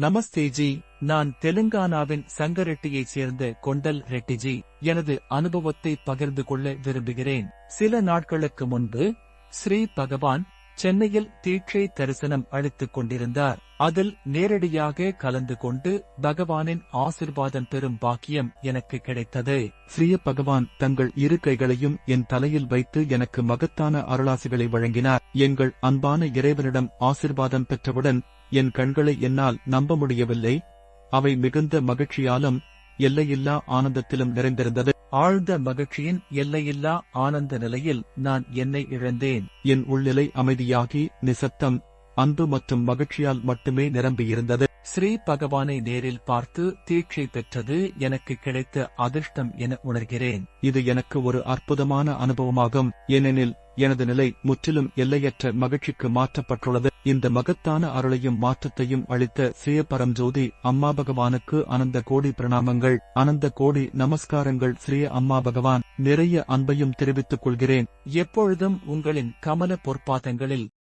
நமஸ்தேஜி நான் தெலுங்கானாவின் சங்கரெட்டியைச் சேர்ந்த கொண்டல் ரெட்டிஜி எனது அனுபவத்தை பகிர்ந்து கொள்ள விரும்புகிறேன். சில நாட்களுக்கு முன்பு ஸ்ரீ பகவான் சென்னையில் தீட்சை தரிசனம் அளித்துக் கொண்டிருந்தார். அதில் நேரடியாக கலந்து கொண்டு பகவானின் ஆசிர்வாதம் பெறும் பாக்கியம் எனக்கு கிடைத்தது. ஸ்ரீய பகவான் தங்கள் இரு கைகளையும் என் தலையில் வைத்து எனக்கு மகத்தான அருளாசிகளை வழங்கினார். எங்கள் அன்பான இறைவனிடம் ஆசிர்வாதம் பெற்றவுடன் என் கண்களை என்னால் நம்ப முடியவில்லை. அவை மிகுந்த மகிழ்ச்சியாலும் எல்லையில்லா ஆனந்தத்திலும் நிறைந்திருந்தது. ஆழ்ந்த மகிழ்ச்சியின் எல்லையில்லா ஆனந்த நிலையில் நான் என்னை இழந்தேன். என் உள்நிலை அமைதியாகி நிசப்தம் அன்பு மற்றும் மகிழ்ச்சியால் மட்டுமே நிரம்பியிருந்தது. ஸ்ரீ பகவானை நேரில் பார்த்து தீட்சை பெற்றது எனக்கு கிடைத்த அதிர்ஷ்டம் என உணர்கிறேன். இது எனக்கு ஒரு அற்புதமான அனுபவமாகும். ஏனெனில் எனது நிலை முற்றிலும் எல்லையற்ற மகிழ்ச்சிக்கு மாற்றப்பட்டுள்ளது. இந்த மகத்தான அருளையும் மாற்றத்தையும் அளித்த ஸ்ரீய அம்மா பகவானுக்கு அனந்த கோடி பிரணாமங்கள் அனந்த கோடி நமஸ்காரங்கள் ஸ்ரீய அம்மா பகவான். நிறைய அன்பையும் தெரிவித்துக் கொள்கிறேன். எப்பொழுதும் உங்களின் கமல பொற்பாதங்களில்